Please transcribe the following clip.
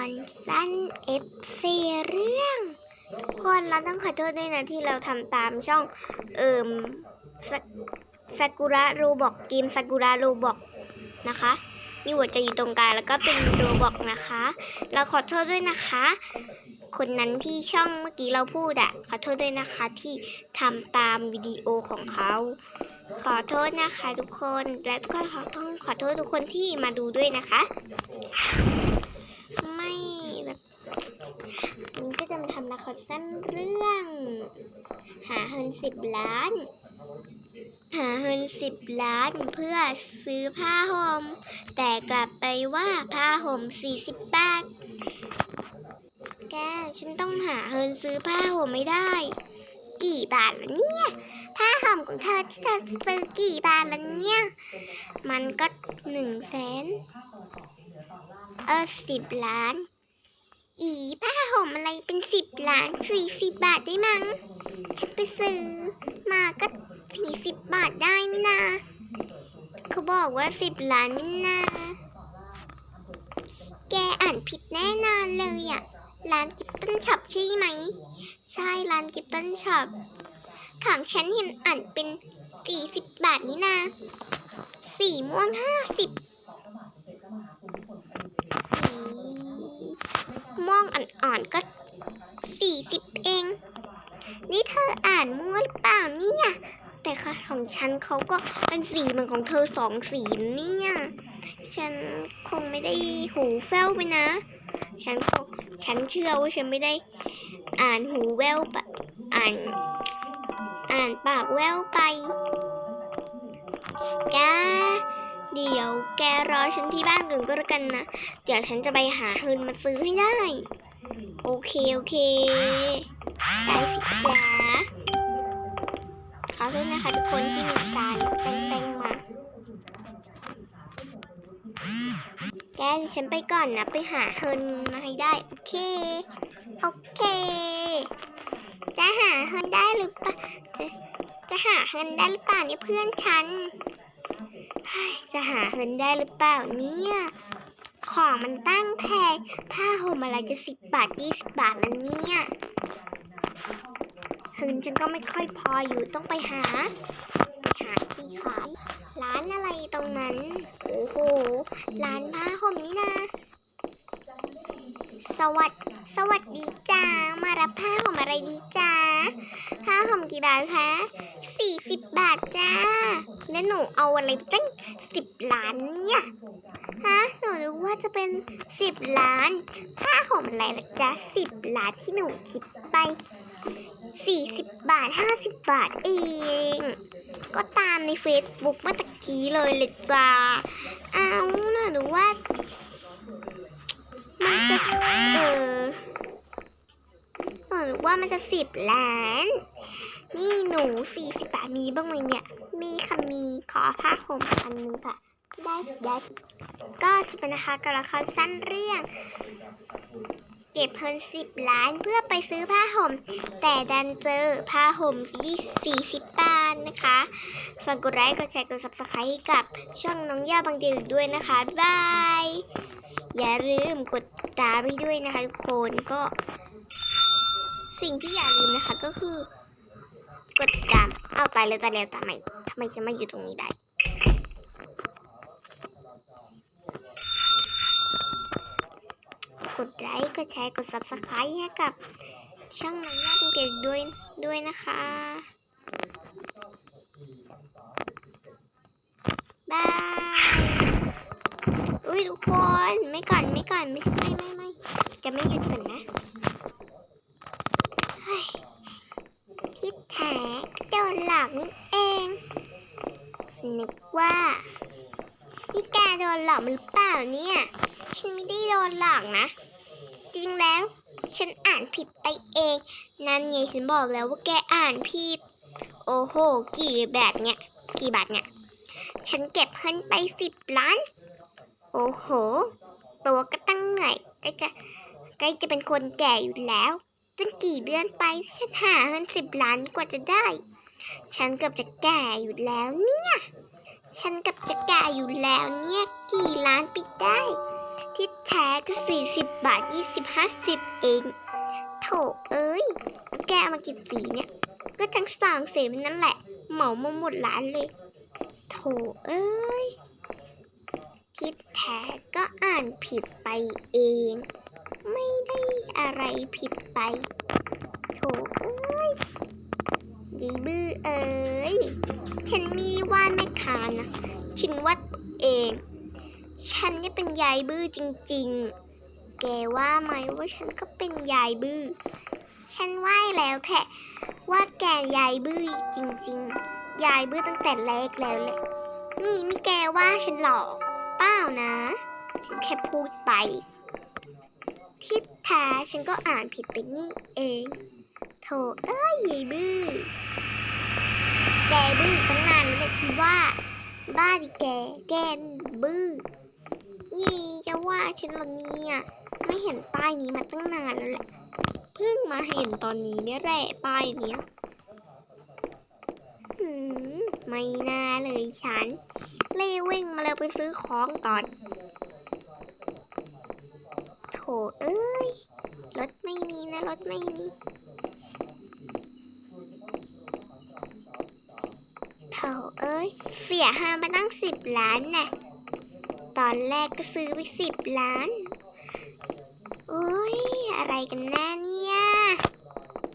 อนสั้นเอฟซีเรื่อง ทุกคนเราต้องขอโทษด้วยนะที่เราทำตามช่อง เอิมซากุระรูบอกเกมซากุระรูบอกนะคะมีหัวใจอยู่ตรงกลางแล้วก็เป็นโรบอกนะคะ เราขอโทษด้วยนะคะ คนนั้นที่ช่องเมื่อกี้เราพูดอะขอโทษด้วยนะคะที่ทำตามวิดีโอของเขา ขอโทษนะคะทุกคนและก็ขอต้องขอโทษทุกคนที่มาดูด้วยนะคะ แบบวันนี้ก็จะมาทำละครสั้นเรื่อง หาเงินสิบล้าน หาเงินสิบล้านเพื่อซื้อผ้าห่มแต่กลับไปว่าผ้าห่มสี่สิบบาทแกฉันต้องหาเงินซื้อผ้าห่มไม่ได้ กี่บาทละเนี่ยผ้าห่มของเธอที่เธอซื้อกี่บาทละเนี่ย มันก็หนึ่งแสนเออสิบล้าน มอะไรเป็นสิบล้านสี่สิบบาทได้มั้งฉันไปซื้อ มาก็สี่สิบบาทได้นี่นาเขาบอกว่าสิบล้านนี่นาแกอ่านผิดแน่นอนเลยอะร้านกิฟตันช็อปใช่ไหม ใช่ร้านกิฟตันช็อปของฉันเห็นอ่านเป็นสี่สิบบาทนี่นาสีม่วงห้าสิบ ม่วงอ่อนๆก็สี่สิบเอง นี่เธออ่านมั่วหรือเปล่าเนี่ยแต่ค่ะของฉันเขาก็เป็นสีเหมือนของเธอสองสีเนี่ย ฉันคงไม่ได้หูแฟ้วไปนะ ฉันคงฉันเชื่อว่าฉันไม่ได้อ่านหูแววไปอ่าน อ่านปากแววไปแก เดี๋ยวแกรอฉันที่บ้านก่อนก็แล้วกันนะ เดี๋ยวฉันจะไปหาเงินมาซื้อให้ได้ โอเค โอเค ได้สิจ๊ะขอโทษนะคะทุกคนที่มีการแป้งๆมา แกฉันไปก่อนนะ ไปหาเฮินมาให้ได้ โอเค โอเค จะหาเฮินได้หรือเปล่าจะจะหาเฮินได้หรือเปล่าเนี่ยเพื่อนฉัน จะหาเฮินได้หรือเปล่าเนี่ย ของมันตั้งแพงผ้าห่มอะไรจะสิบบาทยี่สิบบาทแล้วเนี่ยเฮินฉันก็ไม่ค่อยพออยู่ต้องไปหาหาที่ขายร้านอะไรตรงนั้น โอ้โห ร้านผ้าห่มนี่นะ สวัสดสวัสดีจ้า มารับผ้าห่มอะไรดีจ้าผ้าห่มกี่บาทคะสี่สิบบาทจ้า แล้วห นูเอาอะไรไปตั้งสิบล้านเนี่ยฮะหนูรู้ว่าจะเป็นสิบล้าน ผ้าห่มอะไรล่ะจ๊ะสิบล้านที่หนูคิดไปสี่สิบบาทห้าสิบบาทเอง ก็ตามใน Facebook เมื่อตะกี้เลยเลยจ้าเอาน่ะหนูว่ามันจะเออหนูว่ามันจะสิบล้าน นี่หนูสี่สิบบาทมีบ้างไหมเนี่ย มีค่ะมีขอผ้าห่มอันนึงค่ะ ได้ได้ก็จะเป็นะคะกับละครสั้นเรื่อง เก็บเงินสิบล้านเพื่อไปซื้อผ้าห่ม แต่ดันเจอผ้าห่มยี่สี่สิบบาทนะคะฝากกดไลค์กดแชร์กด subscribe ให้กับช่องน้องย่าบางเดียวอีกด้วยนะคะบายบายอย่าลืมกดติดตามให้ด้วยนะคะทุกคนก็ สิ่งที่อย่าลืมนะคะก็คือ กดติดตามเอาตายแล้วตายแล้วทำไมทำไมฉันมาอยู่ตรงนี้ได้กดไลค์กดแชร์กด subscribe ให้กับ ช่องน้องยาเป็นเก่งด้วยด้วยนะคะ บาย อุ้ยทุกคน ไม่ก่อนไม่ก่อนไม่ไม่ไม่ไม่จะไม่หยุดก่อนนะเฮ้ยที่แท้ก็โด นหลอกนี่เองฉันนึกว่านี่แกโดนหลอกหรือเปล่าเนี่ย ฉันไม่ได้โดนหลอกนะ จริงแล้ว ฉันอ่านผิดไปเอง นั่นไงฉันบอกแล้วว่าแกอ่านผิด โอ้โห กี่แบบเนี่ย กี่บาทเนี่ย ฉันเก็บเงินไปสิบล้าน โอ้โห ตัวก็ตั้งเหนื่อยใกล้จะใกล้จะเป็นคนแก่อยู่แล้วตั้งกี่เดือนไป ฉันหาเงินสิบล้านกว่าจะได้ ฉันเกือบจะแก่อยู่แล้วเนี่ย ฉันเกือบจะแก่อยู่แล้วเนี่ย กี่ล้านไปได้ ที่แท้ก็สี่สิบบาทยี่สิบห้าสิบเองโถเอ้ย แกเอามากี่สีเนี่ย ก็ทั้งสองสีนั่นแหละ เหมามาหมดร้านเลยโถเอ้ยที่แท้ก็อ่านผิดไปเอง ไม่ได้อะไรผิดไปโถเอ้ย นว่าตัวเอง ฉันนี่เป็นยายบื้อจริง ๆ แกว่าไหมว่าฉันก็เป็นยายบื้อ ฉันว่าแล้วแท้ว่าแกยายบื้อจริง ๆ ยายบื้อตั้งแต่แรกแล้วแหละ นี่ไม่แกว่าฉันหรอกเปล่านะ แค่พูดไปที่แท้ฉันก็อ่านผิดไปนี่เองโถเอ้ยยายบื้อแกบื้อตั้งนานแล้วแหละฉันว่า บ้าดิแก แกนบื้อยี่จะว่าฉันเหรอเนี่ยไม่เห็นป้ายนี้มาตั้งนานแล้วแหละ เพิ่งมาเห็นตอนนี้เนี่ยแหละป้ายเนี้ยหืมไม่น่าเลยฉัน เล่วิ่งมาแล้วไปซื้อของก่อน โถเอ้ย รถไม่มีนะ รถไม่มี ขาเอ้ย เสียห้ามาตั้งสิบล้านน่ะ ตอนแรกก็ซื้อไปสิบล้าน โอ้ย อะไรกันแน่เนี่ย